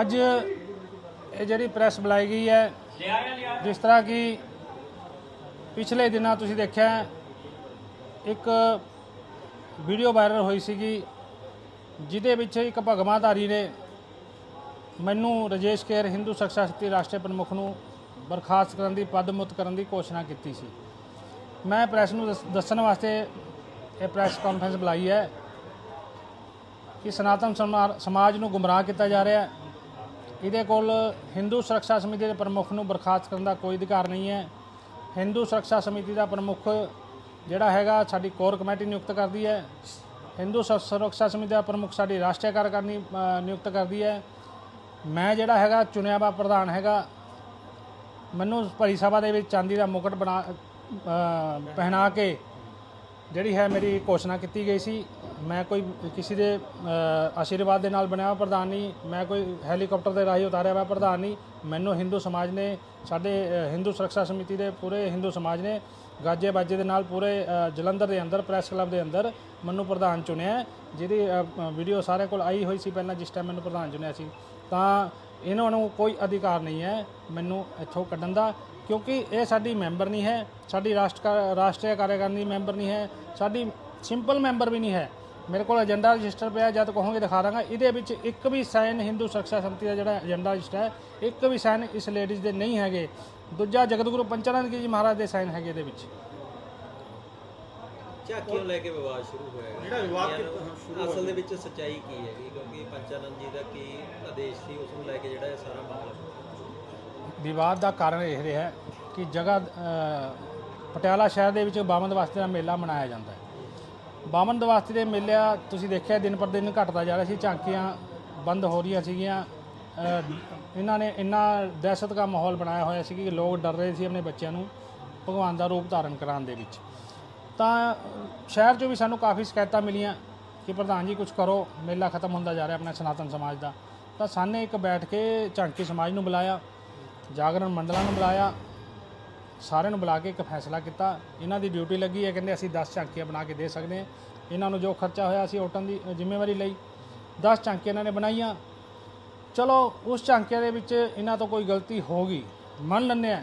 ਅੱਜ ਇਹ ਜਿਹੜੀ ਪ੍ਰੈਸ ਬੁਲਾਈ ਗਈ ਹੈ, ਜਿਸ ਤਰ੍ਹਾਂ ਕਿ ਪਿਛਲੇ ਦਿਨਾਂ ਤੁਸੀਂ ਦੇਖਿਆ, ਇੱਕ ਵੀਡੀਓ ਵਾਇਰਲ ਹੋਈ ਸੀਗੀ, ਜਿਹਦੇ ਵਿੱਚ ਇੱਕ ਭਗਵਾਧਾਰੀ ਨੇ ਮੈਨੂੰ ਰਜੇਸ਼ ਕੇਰ ਹਿੰਦੂ ਸ਼ਖਸ਼ਾਸ਼ਤੀ ਸ਼ਕਤੀ ਰਾਸ਼ਟਰੀ ਪ੍ਰਮੁੱਖ ਨੂੰ ਬਰਖਾਸਤ ਕਰਨ ਦੀ ਪਦ ਮੁਕਤ ਕਰਨ ਦੀ ਘੋਸ਼ਣਾ ਕੀਤੀ ਸੀ। ਮੈਂ ਪ੍ਰੈਸ ਨੂੰ ਦੱਸ- ਦੱਸਣ ਵਾਸਤੇ ਇਹ ਪ੍ਰੈਸ ਕਾਨਫਰੰਸ ਬੁਲਾਈ ਹੈ ਕਿ ਸਨਾਤਨ ਸਮਾ- ਸਮਾਜ ਨੂੰ ਗੁੰਮਰਾਹ ਕੀਤਾ ਜਾ ਰਿਹਾ ਹੈ। ਇਹਦੇ ਕੋਲ ਹਿੰਦੂ ਸੁਰੱਖਿਆ ਸਮਿਤੀ ਦੇ ਪ੍ਰਮੁੱਖ ਨੂੰ ਬਰਖਾਸਤ ਕਰਨ ਦਾ ਕੋਈ ਅਧਿਕਾਰ ਨਹੀਂ ਹੈ। ਹਿੰਦੂ ਸੁਰੱਖਿਆ ਸਮਿਤੀ ਦਾ ਪ੍ਰਮੁੱਖ ਜਿਹੜਾ ਹੈਗਾ, ਸਾਡੀ ਕੋਰ ਕਮੇਟੀ ਨਿਯੁਕਤ ਕਰਦੀ ਹੈ। ਹਿੰਦੂ ਸੁ- ਸੁਰੱਖਿਆ ਸਮਿਤੀ ਦਾ ਪ੍ਰਮੁੱਖ ਸਾਡੀ ਰਾਸ਼ਟਰੀ ਕਾਰਜਕਾਰਨੀ ਨਿਯੁਕਤ ਕਰਦੀ ਹੈ। ਮੈਂ ਜਿਹੜਾ ਹੈਗਾ, ਚੁਣਿਆ ਵਾ ਪ੍ਰਧਾਨ ਹੈਗਾ। ਮੈਨੂੰ ਭਰੀ ਸਭਾ ਦੇ ਵਿੱਚ ਚਾਂਦੀ ਦਾ ਮੁਕਟ ਬਣਾ ਪਹਿਨਾ ਕੇ ਜਿਹੜੀ ਹੈ ਮੇਰੀ ਘੋਸ਼ਣਾ ਕੀਤੀ ਗਈ ਸੀ। ਮੈਂ ਕੋਈ ਕਿਸੇ ਦੇ ਆਸ਼ੀਰਵਾਦ ਦੇ ਨਾਲ ਬਣਿਆ ਹੋਇਆ ਪ੍ਰਧਾਨ ਨਹੀਂ, ਮੈਂ ਕੋਈ ਹੈਲੀਕਾਪਟਰ ਦੇ ਰਾਹੀਂ ਉਤਾਰਿਆ ਹੋਇਆ ਪ੍ਰਧਾਨ ਨਹੀਂ, ਮੈਨੂੰ ਹਿੰਦੂ ਸਮਾਜ ਨੇ, ਸਾਡੇ ਹਿੰਦੂ ਸੁਰੱਖਿਆ ਸਮਿਤੀ ਦੇ ਪੂਰੇ ਹਿੰਦੂ ਸਮਾਜ ਨੇ ਗਾਜੇ ਬਾਜੇ ਦੇ ਨਾਲ ਪੂਰੇ ਜਲੰਧਰ ਦੇ ਅੰਦਰ, ਪ੍ਰੈਸ ਕਲੱਬ ਦੇ ਅੰਦਰ ਮੈਨੂੰ ਪ੍ਰਧਾਨ ਚੁਣਿਆ ਜਿਹਦੀ ਵੀਡੀਓ ਸਾਰੇ ਕੋਲ ਆਈ ਹੋਈ ਸੀ ਪਹਿਲਾਂ, ਜਿਸ ਟਾਈਮ ਮੈਨੂੰ ਪ੍ਰਧਾਨ ਚੁਣਿਆ ਸੀ। ਤਾਂ ਇਹਨਾਂ ਨੂੰ ਕੋਈ ਅਧਿਕਾਰ ਨਹੀਂ ਹੈ ਮੈਨੂੰ ਇੱਥੋਂ ਕੱਢਣ ਦਾ, ਕਿਉਂਕਿ ਇਹ ਸਾਡੀ ਮੈਂਬਰ ਨਹੀਂ ਹੈ, ਸਾਡੀ ਰਾਸ਼ਟਰ, ਰਾਸ਼ਟਰੀ ਕਾਰਜਕਾਰਨੀ ਮੈਂਬਰ ਨਹੀਂ ਹੈ, ਸਾਡੀ ਸਿੰਪਲ ਮੈਂਬਰ ਵੀ ਨਹੀਂ ਹੈ। ਮੇਰੇ ਕੋਲ ਏਜੰਡਾ ਰਜਿਸਟਰ ਪਿਆ ਜਦ ਕਹੋਗੇ ਦਿਖਾ ਦਾਂਗਾ। ਇਹਦੇ ਵਿੱਚ ਇੱਕ ਵੀ ਸਾਈਨ ਹਿੰਦੂ ਸੁਰੱਖਿਆ ਸਮਿਤੀ ਦਾ ਜਿਹੜਾ ਏਜੰਡਾ ਰਜਿਸਟਰ ਹੈ ਇੱਕ ਵੀ ਸਾਈਨ ਇਸ ਲੇਡੀਜ਼ ਦੇ ਨਹੀਂ ਹੈਗੇ। ਦੂਜਾ ਜਗਤਗੁਰੂ ਪੰਚਾਨੰਦ ਜੀ ਮਹਾਰਾਜ ਦੇ ਸਾਈਨ ਹੈਗੇ ਇਹਦੇ ਵਿੱਚ। ਝਾਕੀਆਂ ਲੈ ਕੇ ਵਿਵਾਦ ਸ਼ੁਰੂ ਹੋਇਆ ਹੈ? ਜਿਹੜਾ ਵਿਵਾਦ ਅਸਲ ਦੇ ਵਿੱਚ ਸੱਚਾਈ ਕੀ ਹੈਗੀ ਕਿਉਂਕਿ ਪੰਚਾਨੰਦ ਜੀ ਦਾ ਕੀ ਆਦੇਸ਼ ਸੀ ਉਸ ਨੂੰ ਲੈ ਕੇ ਜਿਹੜਾ ਇਹ ਸਾਰਾ ਮਾਮਲਾ ਵਿਵਾਦ ਦਾ ਕਾਰਨ ਇਹ ਰਿਹਾ ਹੈ ਕਿ ਜਗ੍ਹਾ ਪਟਿਆਲਾ ਸ਼ਹਿਰ ਦੇ ਵਿੱਚ ਬਾਮਨ ਦਵਾਸਤੀ ਦਾ ਮੇਲਾ ਮਨਾਇਆ ਜਾਂਦਾ ਹੈ। ਬਾਮਨ ਦਵਾਸਤੀ ਦੇ ਮੇਲਿਆ ਤੁਸੀਂ ਦੇਖਿਆ ਦਿਨ ਪਰ ਦਿਨ ਘਟਦਾ ਜਾ ਰਿਹਾ ਸੀ, ਝਾਂਕੀਆਂ ਬੰਦ ਹੋ ਰਹੀਆਂ ਸੀਗੀਆਂ। ਇਹਨਾਂ ਨੇ ਇੰਨਾ ਦਹਿਸ਼ਤ ਦਾ ਮਾਹੌਲ ਬਣਾਇਆ ਹੋਇਆ ਸੀ ਕਿ ਲੋਕ ਡਰ ਰਹੇ ਸੀ ਆਪਣੇ ਬੱਚਿਆਂ ਨੂੰ ਭਗਵਾਨ ਦਾ ਰੂਪ ਧਾਰਨ ਕਰਾਉਣ ਦੇ ਵਿੱਚ। ਤਾਂ ਸ਼ਹਿਰ 'ਚੋਂ ਵੀ ਸਾਨੂੰ ਕਾਫੀ ਸ਼ਿਕਾਇਤਾਂ ਮਿਲੀਆਂ ਕਿ ਪ੍ਰਧਾਨ ਜੀ ਕੁਝ ਕਰੋ, ਮੇਲਾ ਖਤਮ ਹੁੰਦਾ ਜਾ ਰਿਹਾ ਆਪਣਾ ਸਨਾਤਨ ਸਮਾਜ ਦਾ। ਤਾਂ ਸਾਨੇ ਇੱਕ ਬੈਠ ਕੇ ਝਾਂਕੀ ਸਮਾਜ ਨੂੰ ਬੁਲਾਇਆ, ਜਾਗਰਣ ਮੰਡਲਾਂ ਨੂੰ ਬੁਲਾਇਆ ਸਾਰਿਆਂ ਨੂੰ ਬੁਲਾ ਕੇ ਇੱਕ ਫੈਸਲਾ ਕੀਤਾ। ਇਹਨਾਂ ਦੀ ਡਿਊਟੀ ਲੱਗੀ ਹੈ, ਕਹਿੰਦੇ ਅਸੀਂ 10 ਝਾਂਕੀਆਂ ਬਣਾ ਕੇ ਦੇ ਸਕਦੇ ਹਾਂ। ਇਹਨਾਂ ਨੂੰ ਜੋ ਖਰਚਾ ਹੋਇਆ ਅਸੀਂ ਓਟਣ ਦੀ ਜ਼ਿੰਮੇਵਾਰੀ ਲਈ। 10 ਝਾਂਕੀਆਂ ਇਹਨਾਂ ਨੇ ਬਣਾਈਆਂ। ਚਲੋ, ਉਸ ਝਾਂਕਿਆਂ ਦੇ ਵਿੱਚ ਇਹਨਾਂ ਤੋਂ ਕੋਈ ਗਲਤੀ ਹੋ ਗਈ। ਮੰਨ ਲੈਂਦੇ ਆ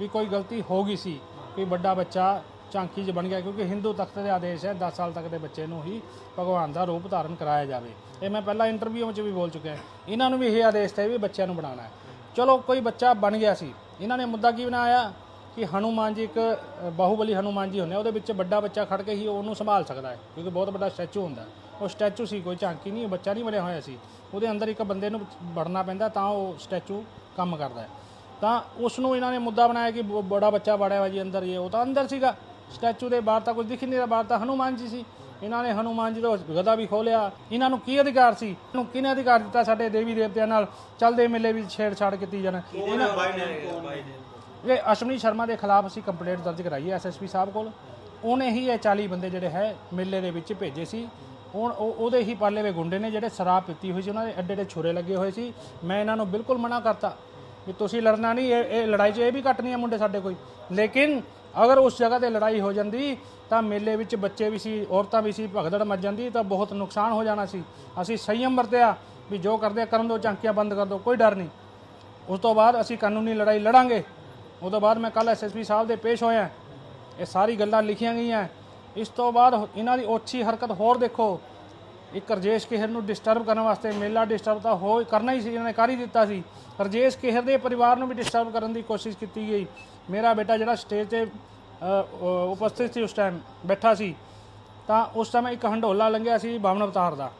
ਵੀ ਕੋਈ ਗਲਤੀ ਹੋ ਗਈ ਸੀ ਕੋਈ ਵੱਡਾ ਬੱਚਾ ਝਾਂਕੀ 'ਚ ਬਣ ਗਿਆ, ਕਿਉਂਕਿ ਹਿੰਦੂ ਤਖਤ ਦੇ ਆਦੇਸ਼ ਹੈ 10 ਸਾਲ ਤੱਕ ਦੇ ਬੱਚੇ ਨੂੰ ਹੀ ਭਗਵਾਨ ਦਾ ਰੂਪ ਧਾਰਨ ਕਰਾਇਆ ਜਾਵੇ। ਇਹ ਮੈਂ ਪਹਿਲਾਂ ਇੰਟਰਵਿਊ 'ਚ ਵੀ ਬੋਲ ਚੁੱਕਿਆ। ਇਹਨਾਂ ਨੂੰ ਵੀ ਇਹ ਆਦੇਸ਼ ਹੈ ਵੀ ਬੱਚਿਆਂ ਨੂੰ ਬਣਾਉਣਾ ਹੈ। ਚਲੋ, ਕੋਈ ਬੱਚਾ ਬਣ ਗਿਆ ਸੀ ਇਹਨਾਂ ਨੇ ਮੁੱਦਾ ਕੀ ਬਣਾਇਆ? ਕਿ ਹਨੂਮਾਨ ਜੀ ਇੱਕ ਬਾਹੂਬਲੀ ਹਨੂਮਾਨ ਜੀ ਹੁੰਦੇ ਉਹਦੇ ਵਿੱਚ ਵੱਡਾ ਬੱਚਾ ਖੜ ਕੇ ਹੀ ਉਹਨੂੰ ਸੰਭਾਲ ਸਕਦਾ ਹੈ, ਕਿਉਂਕਿ ਬਹੁਤ ਵੱਡਾ ਸਟੈਚੂ ਹੁੰਦਾ ਉਹ ਸਟੈਚੂ ਸੀ, ਕੋਈ ਝਾਂਕੀ ਨਹੀਂ ਬੱਚਾ ਨਹੀਂ ਬਣਿਆ ਹੋਇਆ ਸੀ। ਉਹਦੇ ਅੰਦਰ ਇੱਕ ਬੰਦੇ ਨੂੰ ਵੜਨਾ ਪੈਂਦਾ, ਤਾਂ ਉਹ ਸਟੈਚੂ ਕੰਮ ਕਰਦਾ ਹੈ। ਤਾਂ ਉਸ ਨੂੰ ਇਹਨਾਂ ਨੇ ਮੁੱਦਾ ਬਣਾਇਆ ਕਿ ਬੜਾ ਬੱਚਾ ਵੜਿਆ ਹੋਇਆ ਜੀ ਅੰਦਰ, ਇਹ ਉਹ ਤਾਂ ਅੰਦਰ ਸੀਗਾ। ਸਟੈਚੂ ਦੇ ਬਾਹਰ ਤਾਂ ਕੁਝ ਦਿਖ ਨਹੀਂ ਰਿਹਾ, ਬਾਹਰ ਤਾਂ ਹਨੂਮਾਨ ਜੀ ਸੀ। ਇਹਨਾਂ ਨੇ ਹਨੂਮਾਨ ਜੀ ਦਾ ਗਦਾ ਵੀ ਖੋਲਿਆ। ਇਹਨਾਂ ਨੂੰ ਕੀ ਅਧਿਕਾਰ ਸੀ? ਇਹਨੂੰ ਕਿਹਨੇ ਅਧਿਕਾਰ ਦਿੱਤਾ ਸਾਡੇ ਦੇਵੀ ਦੇਵਤਿਆਂ ਨਾਲ? ਚੱਲਦੇ ਮੇਲੇ ਵਿੱਚ ਛੇੜਛਾੜ ਕੀਤੀ ਜਾਣਾ। ਇਹ ਅਸ਼ਵਨੀ ਸ਼ਰਮਾ ਦੇ ਖਿਲਾਫ ਅਸੀਂ ਕੰਪਲੇਂਟ ਦਰਜ ਕਰਾਈ ਹੈ ਐਸਐਸਪੀ ਸਾਹਿਬ ਕੋਲ। ਉਹਨੇ ਹੀ ਇਹ 40 ਬੰਦੇ ਜਿਹੜੇ ਹੈ ਮੇਲੇ ਦੇ ਵਿੱਚ ਭੇਜੇ ਸੀ। ਹੁਣ ਉਹ ਉਹਦੇ ਹੀ ਪਾਲੇ ਵੇ ਗੁੰਡੇ ਨੇ ਜਿਹੜੇ ਸ਼ਰਾਬ ਪੀਤੀ ਹੋਈ ਸੀ ਉਹਨਾਂ ਦੇ ਐਡੇ ਐਡੇ ਛੁਰੇ ਲੱਗੇ ਹੋਏ ਸੀ। ਮੈਂ ਇਹਨਾਂ ਨੂੰ ਬਿਲਕੁਲ ਮਨਾ ਕਰਤਾ ਵੀ ਤੁਸੀਂ ਲੜਨਾ ਨਹੀਂ ਇਹ ਇਹ ਲੜਾਈ 'ਚ ਇਹ ਵੀ ਕੱਟਣੀ ਹੈ ਮੁੰਡੇ ਸਾਡੇ ਕੋਈ। ਲੇਕਿਨ ਅਗਰ ਉਸ ਜਗ੍ਹਾ ਤੇ ਲੜਾਈ ਹੋ ਜਾਂਦੀ, ਤਾਂ ਮੇਲੇ ਵਿੱਚ ਬੱਚੇ ਵੀ ਸੀ, ਔਰਤਾਂ ਵੀ ਸੀ, ਭਗਦੜ ਮਚ ਜਾਂਦੀ, ਤਾਂ ਬਹੁਤ ਨੁਕਸਾਨ ਹੋ ਜਾਣਾ ਸੀ। ਅਸੀਂ ਸੰਯਮ ਵਰਤਿਆ ਵੀ ਜੋ ਕਰਦੇ ਕਰਨ ਦੋ, ਝਾਂਕੀਆਂ ਬੰਦ ਕਰ ਦੋ, ਕੋਈ ਡਰ ਨਹੀਂ। ਉਸ ਤੋਂ ਬਾਅਦ ਅਸੀਂ ਕਾਨੂੰਨੀ ਲੜਾਈ ਲੜਾਂਗੇ। ਉਸ ਤੋਂ ਬਾਅਦ ਮੈਂ ਕੱਲ ਐਸਐਸਪੀ ਸਾਹਿਬ ਦੇ ਪੇਸ਼ ਹੋਇਆ। ਇਹ ਸਾਰੀ ਗੱਲਾਂ ਲਿਖੀਆਂ ਗਈਆਂ। ਇਸ ਤੋਂ ਬਾਅਦ ਇਹਨਾਂ ਦੀ ਓਛੀ ਹਰਕਤ ਹੋਰ ਦੇਖੋ। ਇੱਕ ਰਜੇਸ਼ ਕਿਹਰ ਨੂੰ ਡਿਸਟਰਬ ਕਰਨ ਵਾਸਤੇ ਮੇਲਾ ਡਿਸਟਰਬ ਤਾਂ ਹੋ ਕਰਨਾ ਹੀ ਸੀ, ਇਹਨਾਂ ਨੇ ਕਰ ਹੀ ਦਿੱਤਾ ਸੀ। ਰਜੇਸ਼ ਕਿਹਰ ਦੇ ਪਰਿਵਾਰ ਨੂੰ ਵੀ ਡਿਸਟਰਬ ਕਰਨ ਦੀ ਕੋਸ਼ਿਸ਼ ਕੀਤੀ ਗਈ। ਮੇਰਾ ਬੇਟਾ ਜਿਹੜਾ ਸਟੇਜ ਤੇ ਉਪਸਥਿਤ ਸੀ ਉਸ ਟਾਈਮ ਬੈਠਾ ਸੀ, ਤਾਂ ਉਸ ਸਮੇਂ ਇੱਕ ਹੰਡੋਲਾ ਲੰਘਿਆ ਸੀ ਬਾਮਣ ਅਵਤਾਰ ਦਾ।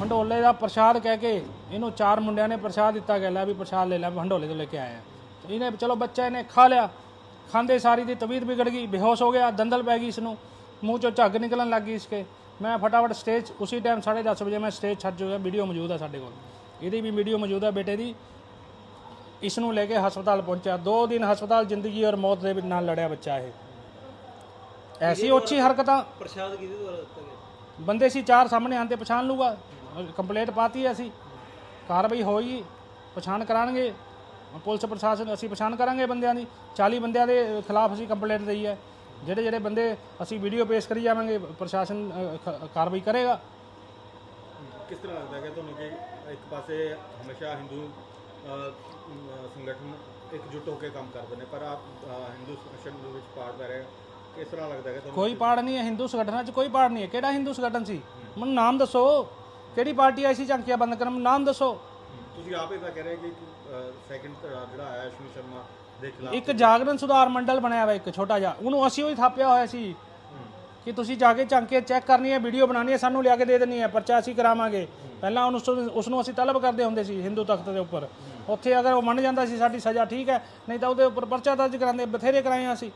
ਹੰਡੋਲੇ ਦਾ ਪ੍ਰਸ਼ਾਦ ਕਹਿ ਕੇ ਇਹਨੂੰ ਚਾਰ ਮੁੰਡਿਆਂ ਨੇ ਪ੍ਰਸ਼ਾਦ ਦਿੱਤਾ ਗਿਆ ਲੈ ਵੀ ਪ੍ਰਸ਼ਾਦ ਲੈ ਲੈ ਹੰਡੋਲੇ ਤੋਂ ਲੈ ਕੇ ਆਇਆ। ਆ ਇਹਨੇ ਚਲੋ ਬੱਚਾ ਇਹਨੇ ਖਾ ਲਿਆ, ਖਾਂਦੇ ਸਾਰੀ ਦੀ ਤਬੀਅਤ ਵਿਗੜ ਗਈ, ਬੇਹੋਸ਼ ਹੋ ਗਿਆ, ਦੰਦਲ ਪੈ ਗਈ ਇਸ ਨੂੰ, ਮੂੰਹ ਚੋਂ ਝੱਗ ਨਿਕਲਣ ਲੱਗ ਗਈ ਇਸਕੇ। ਮੈਂ ਫਟਾਫਟ ਸਟੇਜ ਉਸੇ ਟਾਈਮ 10:30 ਵਜੇ ਮੈਂ ਸਟੇਜ ਛੱਡ ਚੁੱਕਿਆ ਵੀਡੀਓ ਮੌਜੂਦ ਹੈ ਸਾਡੇ ਕੋਲ। ਇਹਦੀ ਵੀ ਵੀਡੀਓ ਮੌਜੂਦ ਹੈ ਬੇਟੇ ਦੀ। ਇਸ ਨੂੰ ਲੈ ਕੇ ਹਸਪਤਾਲ ਪਹੁੰਚਿਆ। ਦੋ ਦਿਨ ਹਸਪਤਾਲ ਜ਼ਿੰਦਗੀ ਔਰ ਮੌਤ ਦੇ ਨਾਲ ਲੜਿਆ ਬੱਚਾ ਇਹ। ਐਸੀ ਉੱਚੀ ਹਰਕਤਾਂ ਪ੍ਰਸ਼ਾਦ ਕਿਹਦੇ ਦੁਆਰਾ ਦਿੱਤਾ ਗਿਆ? ਬੰਦੇ ਸੀ ਚਾਰ ਸਾਹਮਣੇ ਆਂਦੇ ਪਛਾਣ ਲੂਗਾ। ਕੰਪਲੇਂਟ ਪਾਤੀ ਅਸੀਂ। ਕਾਰਵਾਈ ਹੋਈ ਪਛਾਣ ਕਰਾਂਗੇ ਪੁਲਿਸ ਪ੍ਰਸ਼ਾਸਨ ਅਸੀਂ ਪਛਾਣ ਕਰਾਂਗੇ ਬੰਦਿਆਂ ਦੀ। 40 ਬੰਦਿਆਂ ਦੇ ਖਿਲਾਫ ਅਸੀਂ ਕੰਪਲੇਂਟ ਦਈ ਹੈ। ਜਿਹੜੇ ਜਿਹੜੇ ਬੰਦੇ ਅਸੀਂ ਵੀਡੀਓ ਪੇਸ਼ ਕਰੀ ਜਾਵਾਂਗੇ ਪ੍ਰਸ਼ਾਸਨ ਅ, ਖ- ਕਾਰਵਾਈ ਕਰੇਗਾ। ਕਿਸ ਤਰ੍ਹਾਂ ਲੱਗਦਾ ਹੈ ਤੁਹਾਨੂੰ ਕਿ ਇੱਕ ਪਾਸੇ ਹਮੇਸ਼ਾ ਹਿੰਦੂ ਅ, ਅਮ, ਸੰਗਠਨ ਇਕਜੁੱਟ ਹੋ ਕੇ ਕੰਮ ਕਰਦੇ ਨੇ ਪਰ ਆਪ ਹਿੰਦੂ ਸੰਗਠਨ ਦੇ ਵਿੱਚ ਪਾੜ ਪੈ ਰਹੇ ਹੋ। ਕਿਸ ਤਰ੍ਹਾਂ ਲੱਗਦਾ ਹੈ ਤੁਹਾਨੂੰ? ਕੋਈ ਪਾੜ ਨਹੀਂ ਹੈ ਹਿੰਦੂ ਸੰਗਠਨਾਂ 'ਚ ਕੋਈ ਪਾੜ ਨਹੀਂ ਹੈ। ਕਿਹੜਾ ਹਿੰਦੂ ਸੰਗਠਨ ਸੀ? ਮੈਨੂੰ ਨਾਮ ਦੱਸੋ। ਕਿਹੜੀ ਪਾਰਟੀ ਆਈ ਸੀ ਝਾਂਕੀਆਂ ਬੰਦ ਕਰਨ? ਮੈਨੂੰ ਨਾਮ ਦੱਸੋ। ਤੁਸੀਂ ਆਪ ਇਹ ਤਾਂ ਕਹਿ ਰਹੇ ਕਿ ਸੈਕੰਡ ਜਿਹੜਾ ਆਇਆ ਅਸ਼ਵਨੀ ਸ਼ਰਮਾ। ਇੱਕ ਜਾਗਰਣ ਸੁਧਾਰ ਮੰਡਲ ਬਣਿਆ ਹੋਇਆ ਇੱਕ ਛੋਟਾ ਜਿਹਾ। ਉਹਨੂੰ ਅਸੀਂ ਉਹੀ ਥਾਪਿਆ ਹੋਇਆ ਸੀ ਕਿ ਤੁਸੀਂ ਜਾ ਕੇ ਝਾਂਕੇ ਚੈੱਕ ਕਰਨੀ ਹੈ ਵੀਡੀਓ ਬਣਾਉਣੀ ਹੈ ਸਾਨੂੰ ਲਿਆ ਕੇ ਦੇ ਦੇਣੀ ਹੈ ਪਰਚਾ ਅਸੀਂ ਕਰਾਵਾਂਗੇ। ਪਹਿਲਾਂ ਉਹਨੂੰ ਉਸ ਨੂੰ ਅਸੀਂ ਤਲਬ ਕਰਦੇ ਹੁੰਦੇ ਸੀ ਹਿੰਦੂ ਤਖਤ ਦੇ ਉੱਪਰ। ਉੱਥੇ ਅਗਰ ਉਹ ਮੰਨ ਜਾਂਦਾ ਸੀ ਸਾਡੀ ਸਜ਼ਾ ਠੀਕ ਹੈ ਨਹੀਂ ਤਾਂ ਉਹਦੇ ਉੱਪਰ ਪਰਚਾ ਦਰਜ ਕਰਾਉਂਦੇ ਬਥੇਰੇ ਕਰਾਏ ਅਸੀਂ।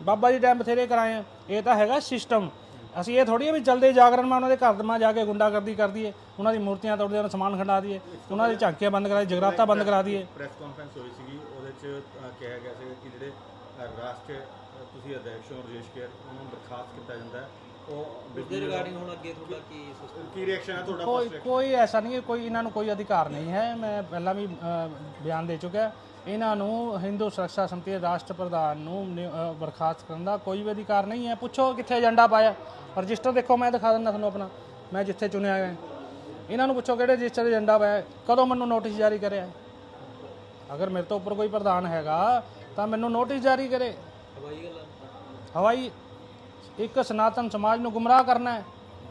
ਬਾਬਾ ਜੀ ਟਾਈਮ ਬਥੇਰੇ ਕਰਾਏ ਆ ਇਹ ਤਾਂ ਹੈਗਾ ਸਿਸਟਮ ਅਸੀਂ ਇਹ ਥੋੜੀ ਵੀ ਜਲਦੇ ਜਾਗਰਣ ਮਾ ਉਹਨਾਂ ਦੇ ਘਰ ਮਾ ਜਾ ਕੇ ਗੁੰਡਾਗਰਦੀ ਕਰ ਦਈਏ ਉਹਨਾਂ ਦੀ ਮੂਰਤੀਆਂ ਤੋੜ ਉਹਨਾਂ ਸਮਾਨ ਖੰਡਾ ਦਈਏ ਉਹਨਾਂ ਦੀ ਝਾਂਕੀਆਂ ਬੰਦ ਕਰਾ ਦਈਏ ਜਗਰਾਤਾ ਬੰਦ ਕਰਾ ਦਈਏ। ਪ੍ਰੈਸ ਕਾਨਫਰੰਸ ਹੋਈ ਸੀਗੀ। ਚ ਕਿਹਾ ਗਿਆ ਸੀ ਕਿ ਜਿਹੜੇ ਰਾਸ਼ਟਰ ਤੁਸੀਂ ਅਧਿਕਸ਼ ਹੋ ਰਜੇਸ਼ ਕੇਰ ਉਹਨੂੰ ਬਰਖਾਸਤ ਕੀਤਾ ਜਾਂਦਾ ਹੈ ਉਹ ਉਸਦੇ ਰਿਗਾਰਡਿੰਗ ਹੁਣ ਅੱਗੇ ਤੁਹਾਡਾ ਕੀ ਸਿਸਟਮ ਕੀ ਰਿਐਕਸ਼ਨ ਹੈ ਤੁਹਾਡਾ ਕੋਈ ਕੋਈ ਐਸਾ ਨਹੀਂ ਹੈ ਕੋਈ ਇਹਨਾਂ ਨੂੰ ਕੋਈ ਅਧਿਕਾਰ ਨਹੀਂ ਹੈ। ਮੈਂ ਪਹਿਲਾਂ ਵੀ ਬਿਆਨ ਦੇ ਚੁੱਕਿਆ ਇਹਨਾਂ ਨੂੰ ਹਿੰਦੂ ਸੁਰੱਖਿਆ ਸਮਿਤੀ ਦੇ ਰਾਸ਼ਟਰ ਪ੍ਰਧਾਨ ਨੂੰ ਨਿ- ਬਰਖਾਸਤ ਕਰਨ ਦਾ ਕੋਈ ਵੀ ਅਧਿਕਾਰ ਨਹੀਂ ਹੈ। ਪੁੱਛੋ ਕਿੱਥੇ ਏਜੰਡਾ ਪਾਇਆ। ਰਜਿਸਟਰ ਦੇਖੋ ਮੈਂ ਦਿਖਾ ਦਿੰਦਾ ਤੁਹਾਨੂੰ ਆਪਣਾ। ਮੈਂ ਜਿੱਥੇ ਚੁਣਿਆ ਹੈ। ਇਹਨਾਂ ਨੂੰ ਪੁੱਛੋ ਕਿਹੜੇ ਰਜਿਸਟਰ ਏਜੰਡਾ ਪਾਇਆ। ਕਦੋਂ ਮੈਨੂੰ ਨੋਟਿਸ ਜਾਰੀ ਕਰਿਆ? ਅਗਰ ਮੇਰੇ ਤੋਂ ਉੱਪਰ ਕੋਈ ਪ੍ਰਧਾਨ ਹੈਗਾ ਤਾਂ ਮੈਨੂੰ ਨੋਟਿਸ ਜਾਰੀ ਕਰੇ। ਹਵਾਈ ਗੱਲਾਂ। ਹਵਾਈ ਇੱਕ ਸਨਾਤਨ ਸਮਾਜ ਨੂੰ ਗੁੰਮਰਾਹ ਕਰਨਾ ਹੈ।